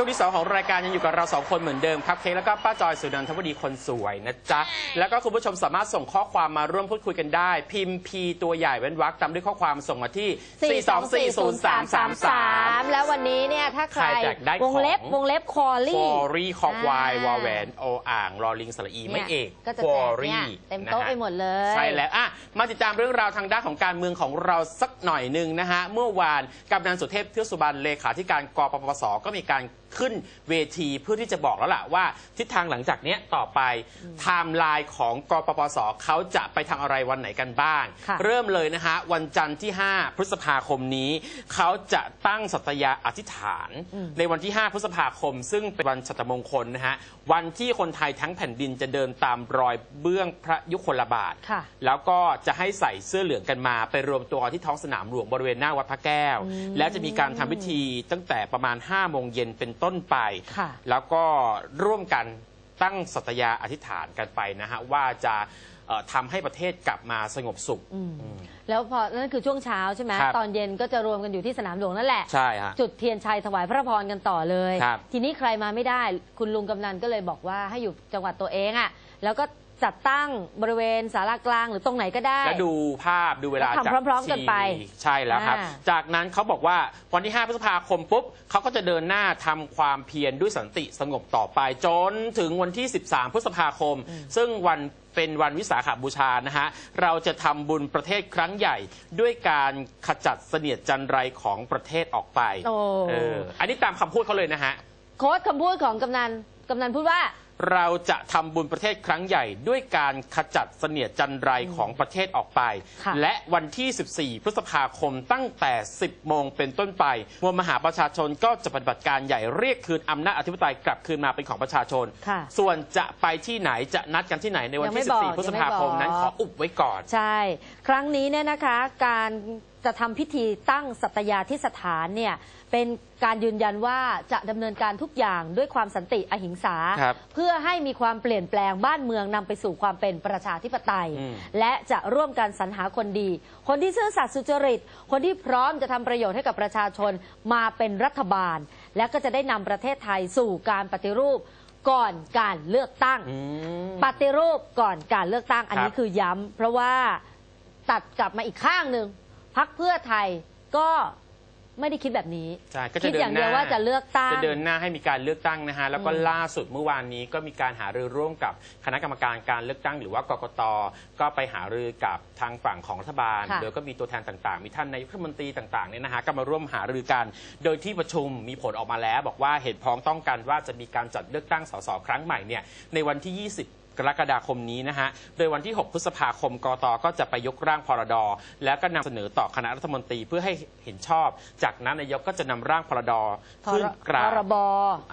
ช่วงที่ 2 ของรายการยังอยู่กับเรา 2 คนเหมือนเดิมครับเค้กแล้วก็ป้าจอยสุนันทวดีคนสวยนะจ๊ะ แล้วก็คุณผู้ชมสามารถส่งข้อความมาร่วมพูดคุยกันได้ พิมพ์ P ตัวใหญ่เว้นวรรคตามด้วยข้อความส่งมาที่ 4240333 แล้ววันนี้เนี่ยถ้าใครใครอยากได้วงเล็บของ วงเล็บคอฟลี่ อรี่คอควายอ่าวอแหวนโออ่างรอลิงสระอีไม่เอกก็จะแจอกเนี่ยรี่เต็มโต๊ะไปหมดเลย ใช่แล้วอะมาติดตามเรื่องราวทางด้านของการเมืองของเราสักหน่อยหนึ่งนะฮะ เมื่อวานกำนันสุเทพเทือกสุบรรณเลขาธิการกปปสก็มีการขึ้นเวทีเพื่อที่จะบอกแล้วล่ะว่าทิศทางหลังจากเนี้ยต่อไปไทม์ไลน์ของกปปสเขาจะไปทำอะไรวันไหนกันบ้าง ค่ะ เริ่มเลยนะฮะวันจันทร์ที่ 5 พฤษภาคมนี้ เขาจะตั้งสัตยาอธิษฐาน ในวันที่ 5 พฤษภาคม ซึ่งเป็นวันชัตรมงคลนะฮะวันที่คนไทยทั้งแผ่นดินจะเดินตามรอยเบื้องพระยุคลบาท ค่ะ แล้วก็จะให้ใส่เสื้อเหลืองกันมา ไปรวมตัวที่ท้องสนามหลวงบริเวณหน้าวัดพระแก้ว และจะมีการทำพิธีตั้งแต่ประมาณ5โมงเย็นเป็นต้นไป ค่ะแล้วก็ร่วมกันตั้งสัตยาอธิษฐานกันไปนะฮะว่าจะเอ่อทำให้ประเทศกลับมาสงบสุขแล้วพอนั่นคือช่วงเช้าใช่ไหมครับ ตอนเย็นก็จะรวมกันอยู่ที่สนามหลวงนั่นแหละ ใช่ฮะ จุดเทียนชัยถวายพระพรกันต่อเลย ครับทีนี้ใครมาไม่ได้ คุณลุงกำนันก็เลยบอกว่าให้อยู่จังหวัดตัวเองอะ่ะ แล้วก็ จัดตั้งบริเวณศาลากลางหรือตรงไหนก็ได้ แล้วดูภาพดูเวลาแล้วทำจากพร้อมๆกันไปทีวีใช่แล้วครับ อ่า จากนั้นเขาบอกว่าวันที่ 5 พฤษภาคมปุ๊บเขาก็จะเดินหน้าทำความเพียรด้วยสันติสงบต่อไป จนถึงวันที่ 13 พฤษภาคม ซึ่งวันเป็นวันวิสาขบูชานะฮะ เราจะทำบุญประเทศครั้งใหญ่ ด้วยการขจัดเสนียดจันไรของประเทศออกไปโอ้ เอออันนี้ตามคำพูดเขาเลยนะฮะ โค้ดคำพูดของกำนันกำนันพูดว่า เราจะทำบุญประเทศครั้งใหญ่ ด้วยการขจัดเสนียดจันไรของประเทศออกไป ค่ะและวันที่ 14 พฤษภาคมตั้งแต่ 10 โมงเป็นต้นไป มวลมหาประชาชนก็จะปฏิบัติการใหญ่เรียกคืนอำนาจอธิปไตยกลับคืนมาเป็นของประชาชน ค่ะ ส่วนจะไปที่ไหนจะนัดกันที่ไหนในวันยังไม่ที่ บอก14 พฤษภาคมยังไม่บอกนั้นขออุบไว้ก่อน ใช่ ครั้งนี้เนี่ยนะคะ การ จะทำพิธีตั้งสัตยาธิสถานเนี่ยเป็นการยืนยันว่าจะดำเนินการทุกอย่างด้วยความสันติอหิงสา ครับเพื่อให้มีความเปลี่ยนแปลงบ้านเมืองนำไปสู่ความเป็นประชาธิปไตย อืม และจะร่วมกันสรรหาคนดี คนที่ซื่อสัตย์สุจริต คนที่พร้อมจะทำประโยชน์ให้กับประชาชนมาเป็นรัฐบาล และก็จะได้นำประเทศไทยสู่การปฏิรูปก่อนการเลือกตั้ง อืม ปฏิรูปก่อนการเลือกตั้งอันนี้ครับ คือย้ำเพราะว่าตัดกลับมาอีกข้างหนึ่ง พักเพื่อไทยก็ไม่ได้คิดแบบนี้ ใช่ก็คิจะดเดิอนย่างหเดียวน้าว่าจะเลือกตั้ง จะเดินหน้าให้มีการเลือกตั้งนะฮะ แล้วก็อืมล่าสุดเมื่อวานนี้ก็มีการหารือร่วมกับคณะกรรมการการเลือกตั้งหรือว่ากกต ก็ไปหารือกับทางฝั่งของรัฐบาล ค่ะโดยก็มีตัวแทนต่างๆ มีท่านนายกรัฐมนตรีต่างๆเนี่ยนะฮะ ก็มาร่วมหารือกัน โดยที่ประชุมมีผลออกมาแล้ว บอกว่าเห็นพ้องต้องกันว่าจะมีการจัดเลือกตั้งสสครั้งใหม่เนี่ยในวันที่ 20 กรกฎาคมนี้นะฮะ โดยวันที่ 6 พฤษภาคม กตก็จะไปยกร่างพรดแล้วก็นำเสนอต่อคณะรัฐมนตรีเพื่อให้เห็นชอบ จากนั้นนายกก็จะนำร่างพรดขึ้นกราพบรบ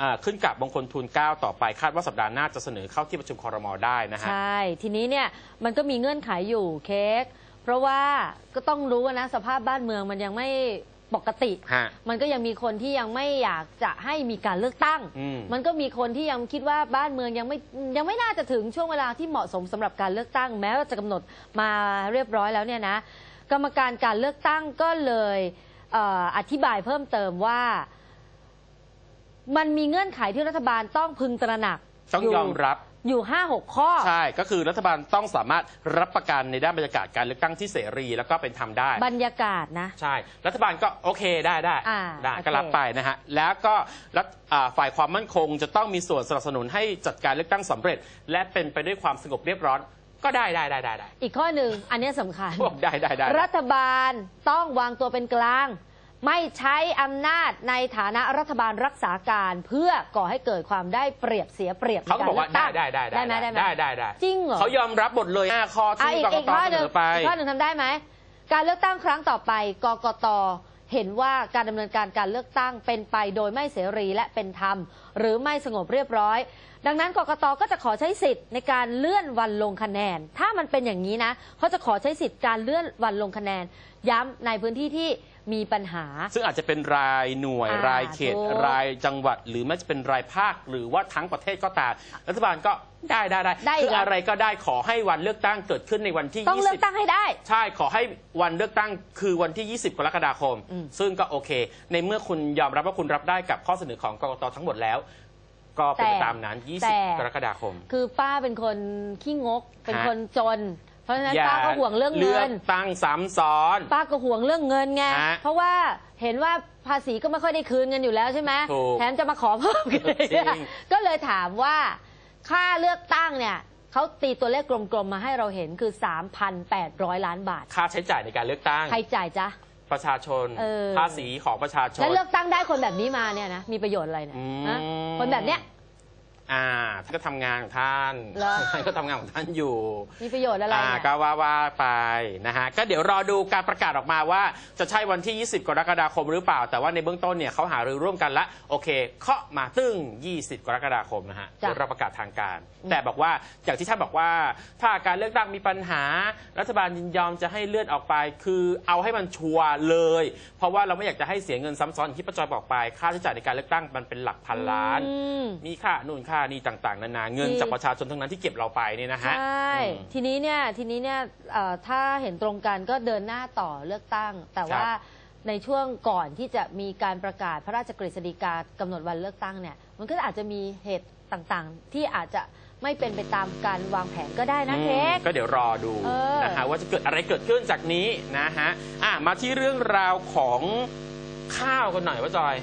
อ่าขึ้นกับบงคลทูลเกล้าต่อไปคาดว่าสัปดาห์หน้าจะเสนอเข้าที่ประชุมคอรมอได้นะฮะ ใช่ ทีนี้เนี่ยมันก็มีเงื่อนไขอยู่เค้ก เพราะว่าก็ต้องรู้ว่านะสภาพบ้านเมืองมันยังไม่ ปกติ ฮะ มันก็ยังมีคนที่ยังไม่อยากจะให้มีการเลือกตั้ง อืม มันก็มีคนที่ยังคิดว่าบ้านเมืองยังไม่ยังไม่น่าจะถึงช่วงเวลาที่เหมาะสมสำหรับการเลือกตั้ง แม้ว่าจะกำหนดมาเรียบร้อยแล้วเนี่ยนะ กรรมการการเลือกตั้งก็เลยเอออธิบายเพิ่มเติมว่า มันมีเงื่อนไขที่รัฐบาลต้องพึงตระหนักต้องยอมรับ อยู่ห้าหกข้อ ใช่ ก็คือรัฐบาลต้องสามารถรับประกันในด้านบรรยากาศการเลือกตั้งที่เสรี แล้วก็เป็นธรรมได้ บรรยากาศนะ ใช่ รัฐบาลก็โอเคได้ได้อ่าได้โอเค ก็รับไปนะฮะ แล้วก็รัฐอ่าฝ่ายความมั่นคงจะต้องมีส่วนสนับสนุนให้จัดการเลือกตั้งสำเร็จ และเป็นไปด้วยความสงบเรียบร้อยก็ได้ได้ได้ได้ได้อีกข้อหนึ่งอันเนี้ยสำคัญบอกได้ได้ได้ รัฐบาลต้องวางตัวเป็นกลาง ไม่ใช้อำนาจในฐานะรัฐบาลรักษาการ เพื่อก่อให้เกิดความได้เปรียบเสียเปรียบในเขาก็บอกว่าได้รได้ได้ได้ไหมได้ไหมได้ได้ได้จริงเหรอเขายอมรับหมดเลยห้าข้ออะที่อีกกกอีกตข้อเสหนึ่นงอไปอีกข้อหนึ่งทำได้ไหมการเลือกตั้งครั้งต่อไปกกตเห็นว่าการดำเนินการการเลือกตั้งเป็นไปโดยไม่เสรีและเป็นธรรม หรือไม่สงบเรียบร้อย ดังนั้นกกตก็จะขอใช้สิทธิ์ในการเลื่อนวันลงคะแนน ถ้ามันเป็นอย่างนี้นะเขาจะขอใช้สิทธิ์การเลื่อนวันลงคะแนน ย้ำในพื้นที่ที่ มีปัญหา ซึ่งอาจจะเป็นรายหน่วย อ่ารายเขต ถูกรายจังหวัด หรือไม่จะเป็นรายภาค หรือว่าทั้งประเทศก็ตามรัฐบาลก็ได้ได้ได้ได้อีคืกอแล้วอะไรก็ได้ขอให้วันเลือกตั้งเกิดขึ้นในวันที่ ต้องเลือก20ตั้งให้ได้ ใช่ ขอให้วันเลือกตั้งคือวันที่ 20 กรกฎาคม อืม ซึ่งก็โอเค ในเมื่อคุณยอมรับว่าคุณรับได้กับข้อเสนอของกกตทั้งหมดแล้ว ก็เป็นไปตามนั้น แต่ 20 กรกฎาคม คือป้าเป็นคนขี้งก เป็นฮะคนจน เพราะฉะนั้นป้าก็ห่วงเรื่องเลืเงิอกนตั้งซ้ำซ้อน ป้าก็ห่วงเรื่องเงินไง ฮะเพราะว่าเห็นว่าภาษีก็ไม่ค่อยได้คืนกันอยู่แล้วใช่ไหมถูกแถมจะมาขอเพิ่มกันเลยจริง ก็เลยถามว่า ค่าเลือกตั้งเนี่ยเขาตีตัวเลขกลมๆมาให้เราเห็นคือ 3,800 ล้านบาท ค่าใช้จ่ายในการเลือกตั้ง ใครจ่ายจ๊ะ ประชาชน เออ ภาษีของประชาชน แล้วเลือกตั้งได้คนแบบนี้มาเนี่ยนะมีประโยชน์อะไรเนี่ยอืม ฮะคนแบบเนี้ย อ่าท่านก็ทำงานของท่านเหรอ ท่านก็ทำงานของท่านอยู่ มีประโยชน์อะไรอ่าเนี่ย ก็ว่าว่าไปนะฮะก็เดี๋ยวรอดูการประกาศออกมาว่าจะใช่วันที่ 20 กรกฎาคมหรือเปล่า แต่ว่าในเบื้องต้นเนี่ยเขาหารือร่วมกันละโอเคเคาะมาตึ้ง 20 กรกฎาคมนะฮะจ้ะ เดี๋ยวเราประกาศทางการ แต่บอกว่าอย่างที่ท่านบอกว่า ถ้าการเลือกตั้งมีปัญหา รัฐบาลยินยอมจะให้เลื่อนออกไป คือเอาให้มันชัวร์เลย เพราะว่าเราไม่อยากจะให้เสียเงินซ้ำซ้อนอย่างที่ป้าจอยบอกไปค่าใช้จ่ายในการเลือกตั้งมันเป็นหลักพันล้าน อืม มีค่านู่นค่านี่ต่างๆ นานาเงินที่จากประชาชนทั้งนั้นที่เก็บเราไปเนี่ยนะใชฮะ่อืมทีนี้เนี่ยทีนี้เนี่ยเอ่อถ้าเห็นตรงกันก็เดินหน้าต่อเลือกตั้ง แต่ว่าในช่วงก่อนที่จะมีการประกาศพระราชกฤษฎีกากำหนดวันเลือกตั้งเนี่ยมันก็อาจจะมีเหตุต่างๆ ที่อาจจะไม่เป็นไปตามการวางแผนก็ได้นะอืมเค้กก็เดี๋ยวรอดูเออนะฮะว่าจะเกิดอะไรเกิดขึ้นจากนี้นะฮะอะมาที่เรื่องราวของข้าวกันหน่อยว่าจอย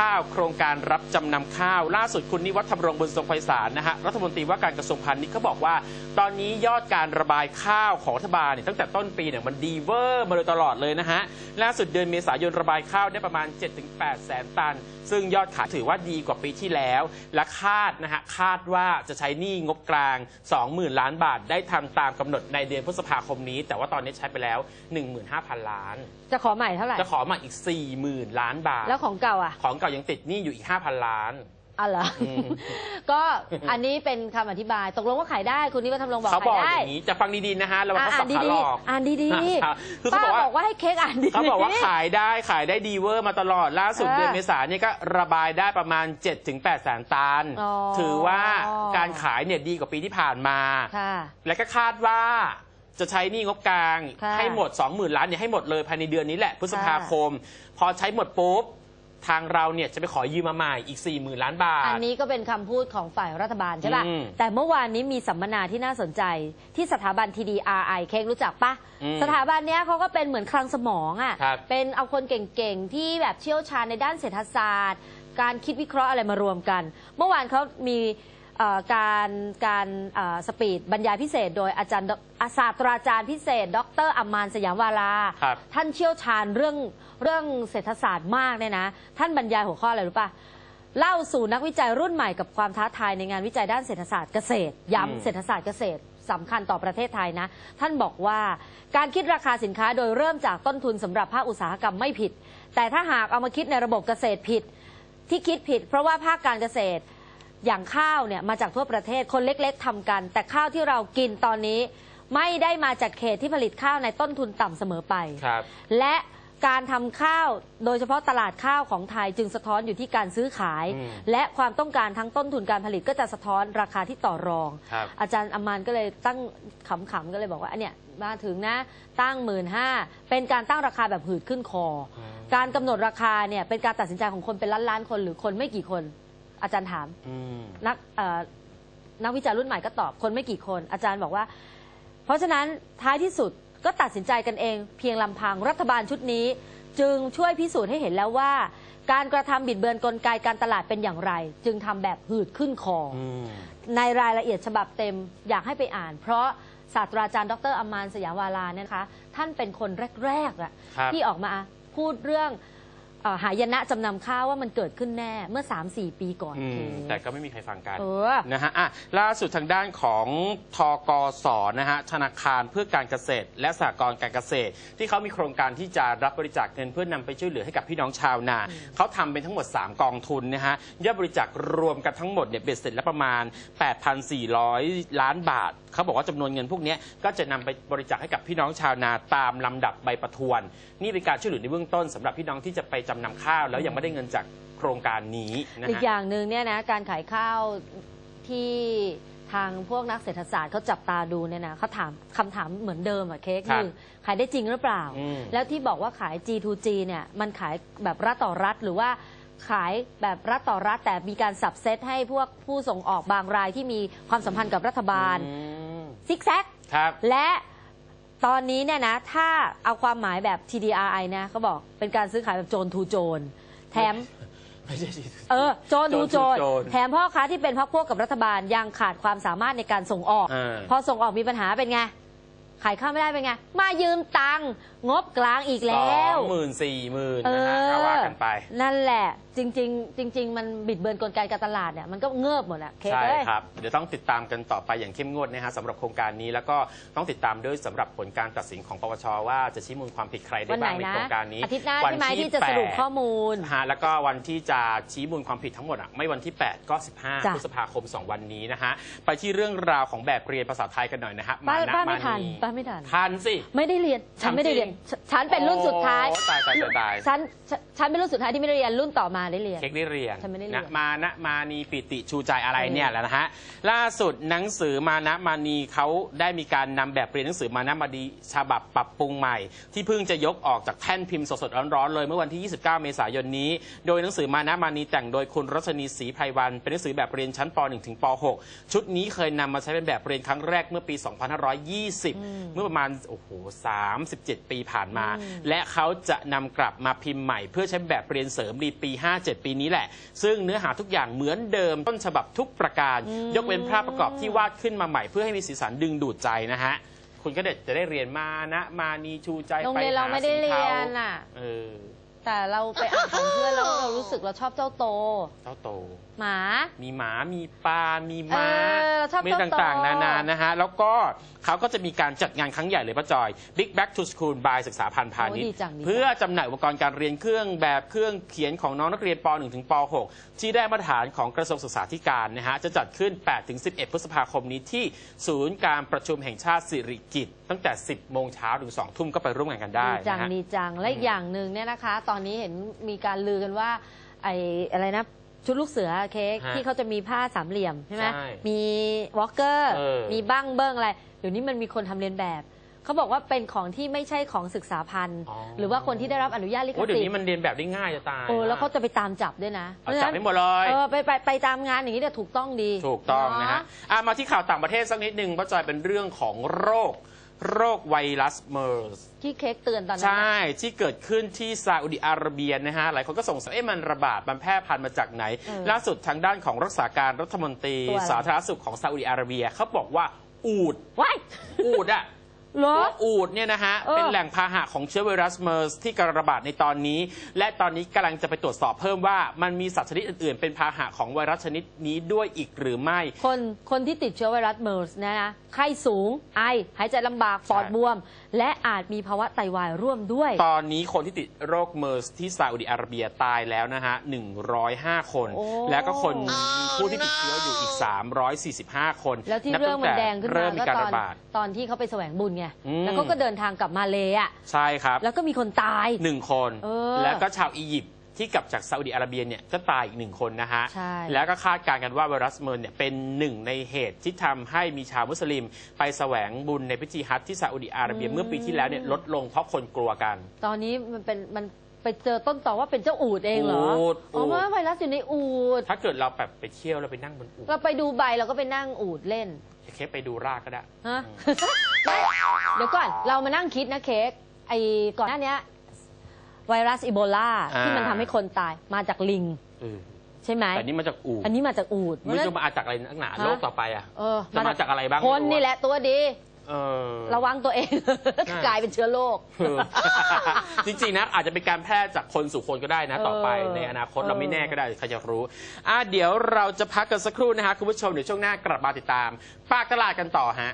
ข้าว โครงการรับจำนำข้าว ล่าสุดคุณนิวัฒน์ธรรมรงบุญทรงไพศาลนะฮะรัฐมนตรีว่าการกระทรวงพาณิชย์เขาบอกว่า ตอนนี้ยอดการระบายข้าวของรัฐบาลเนี่ยตั้งแต่ต้นปีเนี่ยมันดีเวอร์มาโดยตลอดเลยนะฮะล่าสุดเดือนเมษายนระบายข้าวได้ประมาณ 7-8 แสนตัน ซึ่งยอดขายถือว่าดีกว่าปีที่แล้ว และคาดนะฮะคาดว่าจะใช้หนี้งบกลาง 20,000 ล้านบาท ได้ทำตามกำหนดในเดือนพฤษภาคมนี้ แต่ว่าตอนนี้ใช้ไปแล้ว 15,000 ล้าน จะขอใหม่เท่าไหร่จะขอมาอีก 40,000 ล้านบาท แล้วของเก่าอะของเก่ายังติดหนี้อยู่อีก 5,000 ล้าน อ๋อเหรออม ก็อันนี้เป็นคำอธิบาย ตกลงว่าขายได้ คุณนิวัฒน์ทำรงบอกเขาบขาอกยได้อย่างนี้ จะฟังดีๆ นะฮะแล้วว่าอะเขาอ่าสันบขาดีหลอกๆอ่านดีครับคือๆเขาป้าบอกว่า บอกว่าให้เค้กอ่านดีๆเขาบอกว่าขายได้ขายได้ดีเวอร์มาตลอดล่าสุดเออเดือนเมษายนเนี่ยก็ระบายได้ประมาณ 7-8แสนตัน อ๋อ ถือว่าการขายเนี่ยดีกว่าปีที่ผ่านมา ค่ะ และก็คาดว่าจะใช้หนี้งบกลาง ค่ะให้หมด 20,000 ล้านเนี่ยให้หมดเลยภายในเดือนนี้แหละพฤษภาคม พอใช้หมดปุ๊บ ทางเราเนี่ยจะไปขอยืมมาใหม่อีก 40,000 ล้านบาท อันนี้ก็เป็นคำพูดของฝ่ายรัฐบาลใช่ป่ะ อืมแต่เมื่อวานนี้มีสัมมนาที่น่าสนใจที่สถาบัน TDRI เค้กรู้จักปะ อืมสถาบันเนี้ยเขาก็เป็นเหมือนคลังสมองอะ่ะครับเป็นเอาคนเก่งๆ ที่แบบเชี่ยวชาญในด้านเศรษฐศาสตร์ การคิดวิเคราะห์อะไรมารวมกัน เมื่อวานเขามีเอ่อ การการเอ่อสปีดบรรยายพิเศษ โดยอาจารย์ดอาศาสตราจารย์พิเศษ ดรอัมมานสยามวาลาครับท่านเชี่ยวชาญเรื่องเรื่องเศรษฐศาสตร์มากเนี่ยนะ ท่านบรรยายหัวข้ออะไรรู้ปะเล่าสู่นักวิจัยรุ่นใหม่กับความท้าทายในงานวิจัยด้านเศรษฐศาสตร์เกษตร อืม ย้ำเศรษฐศาสตร์เกษตรสำคัญต่อประเทศไทยนะ ท่านบอกว่าการคิดราคาสินค้าโดยเริ่มจากต้นทุนสำหรับภาคอุตสาหกรรมไม่ผิด แต่ถ้าหากเอามาคิดในระบบเกษตรผิด ที่คิดผิดเพราะว่าภาคการเกษตร อย่างข้าวเนี่ยมาจากทั่วประเทศคนเล็กๆทำกัน แต่ข้าวที่เรากินตอนนี้ ไม่ได้มาจากเขตที่ผลิตข้าวในต้นทุนต่ำเสมอไป ครับ และการทำข้าวโดยเฉพาะตลาดข้าวของไทยจึงสะท้อนอยู่ที่การซื้อขาย อืมและความต้องการทั้งต้นทุนการผลิตก็จะสะท้อนราคาที่ต่อรอง ครับอาจารย์อมานก็เลยตั้งขำๆก็เลยบอกว่าอันเนี้ยมาถึงนะตั้งหมื่นห้าเป็นการตั้งราคาแบบหืดขึ้นคออม การกำหนดราคาเนี่ยเป็นการตัดสินใจของคนเป็นล้านๆคนหรือคนไม่กี่คน อาจารย์ถาม อืม นักเอ่อนักวิจัยรุ่นใหม่ก็ตอบคนไม่กี่คน อาจารย์บอกว่า เพราะฉะนั้นท้ายที่สุดก็ตัดสินใจกันเอง เพียงลำพังรัฐบาลชุดนี้ จึงช่วยพิสูจน์ให้เห็นแล้วว่า การกระทำบิดเบือนกลไกการตลาดเป็นอย่างไร จึงทำแบบหืดขึ้นคออ อืม ในรายละเอียดฉบับเต็มอยากให้ไปอ่าน เพราะศาสตราจารย์ดรอมานสยามวาลาเนี่ยนะคะ ท่านเป็นคนแรกๆอะครับที่ออกมาพูดเรื่อง เอ่อหายนะจำนำข้าวว่ามันเกิดขึ้นแน่เมื่อ 3-4 ปีก่อนอืมเคแต่ก็ไม่มีใครฟังกันเออ นะฮะอะล่าสุดทางด้านของทกสนะฮะธนาคารเพื่อการเกษตร และสหกรณ์การเกษตร ที่เขามีโครงการที่จะรับบริจาคเงินเพื่อนำไปช่วยเหลือให้กับพี่น้องชาวนาเขาทำเป็นทั้งหมด 3 กองทุนนะฮะยอดบริจาครวมกันทั้งหมดเนี่ยเบ็ดเสร็จแล้วประมาณ 8,400 ล้านบาท เขาบอกว่าจำนวนเงินพวกเนี้ยก็จะนำไปบริจาคให้กับพี่น้องชาวนาตามลำดับใบประทวน นี่เป็นการช่วยเหลือในเบื้องต้นสำหรับพี่น้องที่จะไปจำนำข้าวแล้วยังไม่ได้เงินจากโครงการนี้นะอีกฮะ อย่างหนึ่งเนี่ยนะการขายข้าวที่ทางพวกนักเศรษฐศาสตร์เขาจับตาดูเนี่ยนะเขาถามคำถามเหมือนเดิมอะเค้กครับคือขายได้จริงหรือเปล่า อืม แล้วที่บอกว่าขาย G2G เนี่ยมันขายแบบรัฐต่อรัฐหรือว่าขายแบบรัฐต่อรัฐ แต่มีการสับเซตให้พวกผู้ส่งออกบางรายที่มีความสัมพันธ์กับรัฐบาลอืมซิกแซก ครับ และ ตอนนี้เนี่ยนะถ้าเอาความหมายแบบ TDRI นะเขาบอกเป็นการซื้อขายแบบโจรทูโจร แถม ไม่ใช่สิเออโจรดูโจรโจรแถมพ่อค้าที่เป็นพักพวกกับรัฐบาลยังขาดความสามารถในการส่งออกเออพอส่งออกมีปัญหาเป็นไง ขายข้าวไม่ได้เป็นไง มายืมตังค์งบกลางอีกแล้วสองหมื่นสี่หมื่นเอนะฮะอก็ว่ากันไปนั่นแหละ จริง ๆ จริง ๆ มันบิดเบือนกลไกการตลาดเนี่ยมันก็เงิบหมดอะเคสใช่เอ้ย ครับ เดี๋ยวต้องติดตามกันต่อไปอย่างเข้มงวดนะฮะสำหรับโครงการนี้แล้วก็ต้องติดตามด้วยสำหรับผลการตัดสินของปปชว่าจะชี้มูลความผิดใครได้วันไหนบ้างในนะโครงการนี้อาทิตย์หน้าวัใช่ไหมที่จะสรุปข้อมูล ฮะแล้วก็วันที่จะชี้มูลความผิดทั้งหมดอะไม่วันที่ 8 ก็15จ้ะพฤษภาคม 2 วันนี้นะฮะไปที่เรื่องราวของแบบเรียนภาษาไทยกันหน่อยนะฮะป้านะป้าไม่ทันนี ป้าไม่ทัน ทันสิ ไม่ได้เรียน ฉันไม่ได้เรียนจริงฉันเป็นรุ่นสุดท้ายโอ้ตายตายตายตาย ฉันฉันฉันเป็นรุ่นสุดท้ายที่ไม่ได้เรียนรุ่นต่อมาได้เรียนเค้กได้เรียนฉันไม่ได้เรียนนะมานะมานีปิติชูใจอะไรเออเนี่ยแหละนะฮะ ล่าสุดหนังสือมานะมานีเขาได้มีการนำแบบเรียนหนังสือมานะมานีฉบับปรับปรุงใหม่ ที่เพิ่งจะยกออกจากแท่นพิมพ์สดๆร้อนๆเลยเมื่อวันที่ 29 เมษายนนี้ โดยหนังสือมานะมานีแต่งโดยคุณรัชนีศรีไพรวัน เป็นหนังสือแบบเรียนชั้นป .1 ถึงป .6 ชุดนี้เคยนำมาใช้เป็นแบบเรียนครั้งแรกเมื่อปี 2520เมื่อประมาณโอ้โห37 ปีผ่านมา และเขาจะนำกลับมาพิมพ์ใหม่ เพื่อใช้แบบเรียนเสริมดีปี 57 ปีนี้แหละ ซึ่งเนื้อหาทุกอย่างเหมือนเดิมต้นฉบับทุกประการ ยกเว้นภาพประกอบที่วาดขึ้นมาใหม่เพื่อให้มีสีสันดึงดูดใจนะฮะคุณก็เด็ดจะได้เรียนมานะมานีชูใจโรงไปเรียนเราหาไม่ได้สีเรีทายนอะ เออแต่เราไปอ่านของเพื่อนแล้วเรารู้สึกเราชอบเจ้าโต เจ้าโต หมา มีหมา มีปลา มีม้าเออชอบมีโตๆต่างๆนานานะฮะ แล้วก็เขาก็จะมีการจัดงานครั้งใหญ่เลยป้าจอย Big Back to School by ศึกษาพันธ์พาณิชโอ้ย์ ดีจังดีจัง เพื่อจำหน่ายอุปกรณ์การเรียนเครื่องแบบเครื่องเขียนของน้องนักเรียนป .1 ถึงป .6 ที่ได้มาตรฐานของกระทรวงศึกษาธิการนะฮะ จะจัดขึ้น8-11 พฤษภาคมนี้ที่ศูนย์การประชุมแห่งชาติสิริกิติ์ตั้งแต่ 10 โมงเช้าถึง 2 ทุ่มก็ไปร่วมงานกันได้ดีจังนะฮะ ดีจังและอีกอย่างหนึ่งเนี่ยนะคะ ตอนนี้เห็นมีการลือกันว่าไอ้อะไรนะ ชุดลูกเสือเค้กฮะที่เขาจะมีผ้าสามเหลี่ยมใช่ไหมใช่มีวอลเกอร์เออ มีบ้างเบิ้งอะไรเดี๋ยวนี้มันมีคนทำเรียนแบบเขาบอกว่าเป็นของที่ไม่ใช่ของศึกษาพันธ์อ๋อหรือว่าคนที่ได้รับอนุญาตลิขโอ้เดี๋ยสิวทนี้ธิ์มันเรียนแบบได้ง่ายจะตายเออแล้วเขาจะไปตามจับด้วยนะเอาจับให้หมดเลย เออไปไปไปตามงานอย่างนี้เนี่ยถูกต้องดีถูกต้องนะฮะเอะมาที่ข่าวต่างประเทศสักนิดหนึ่งป้าจอยเป็นเรื่องของโรค โรคไวรัสเมอร์ส ที่เค้กเตือนตอนนั้นใช่น่ะ ที่เกิดขึ้นที่ซาอุดิอาระเบียนะฮะ หลายคนก็สงสัยเอ๊ะมันระบาด มันแพร่พันธุ์มาจากไหน เออล่าสุดทางด้านของรักษาการรัฐมนตรี ตัวอะไร สาธารณสุขของซาอุดิอาระเบียเขาบอกว่าอูด ว้าย อูดอะ เหรอ ตัวอูดเนี่ยนะฮะ เออเป็นแหล่งพาหะของเชื้อไวรัสเมอร์สที่กำลังระบาดในตอนนี้ และตอนนี้กำลังจะไปตรวจสอบเพิ่มว่ามันมีสัตว์ชนิดอื่นๆ เป็นพาหะของไวรัสชนิดนี้ด้วยอีกหรือไม่ คนคนที่ติดเชื้อไวรัสเมอร์สเนยนะไข้สูง ไอ หายใจลำบากปอดใช่บวม และอาจมีภาวะไตวายร่วมด้วย ตอนนี้คนที่ติดโรคเมอร์สที่ซาอุดิอาระเบียตายแล้วนะฮะ 105 คน โอ้ แล้วก็คนมีผู้ที่ติดเชื้ออยู่อีก 345 คนแล้วที่นับเรื่องตั้มันแต่แดงขึ้นเริ่มามมีก็การตอระนบาด ตอนที่เขาไปแสวงบุญไงอืม แล้วเขาก็เดินทางกลับมาเลยอะใช่ครับแล้วก็มีคนตาย หนึ่งคน เออ แล้วก็ชาวอียิปต์ ที่กลับจากซาอุดิอาระเบียเนี่ยก็ตายอีกหนึ่งคนนะฮะ ใช่ แล้วก็คาดการณ์กันว่าไวรัสเมอร์เนี่ยเป็นหนึ่งในเหตุที่ทำให้มีชาวมุสลิม ไปแสวงบุญในพิธีฮัจญ์ที่ซาอุดิอาระเบียเมื่อปีที่แล้วเนี่ยลดลงเพราะคนกลัวกัน ตอนนี้มันเป็นมันไปเจอต้นต่อว่าเป็นเจ้าอูดเองเหรออูฐอ๋ออูฐ ว่าไวรัสอยู่ในอูดถ้าเกิดเราแบบไปเที่ยวเราไปนั่งบนอู่เราไปดูใบเราก็ไปนั่งอูดเล่นเค้กไปดูรากก็ได้ ฮะ ไม่เดี๋ยวก่อนเรามานั่งคิดนะเค้กไอ้ก่อนหน้าเนี้ย ไวรัสอีโบลาอ่า ที่มันทำให้คนตายมาจากลิงเออใช่ไหมแต่นี่มาจากอู่อันนี้มาจากอูด ไม่รู้จะมาจากอะไรนักหนาฮะโลกต่อไปอะ เออจะมาจากอะไรบ้างคนไม่รู้อะนี่แหละตัวดีเเออ ระวังตัวเอง ใช่ กลายเป็นเชื้อโรค เออจริงๆนะอาจจะเป็นการแพร่จากคนสู่คนก็ได้นะ ต่อไปเออในอนาคตเออ เราไม่แน่ก็ได้ใครจะรู้อะเดี๋ยวเราจะพักกันสักครู่นะฮะคุณผู้ชมเดี๋ยวช่วงหน้ากลับมาติดตาม ปากตลาดกันต่อฮะ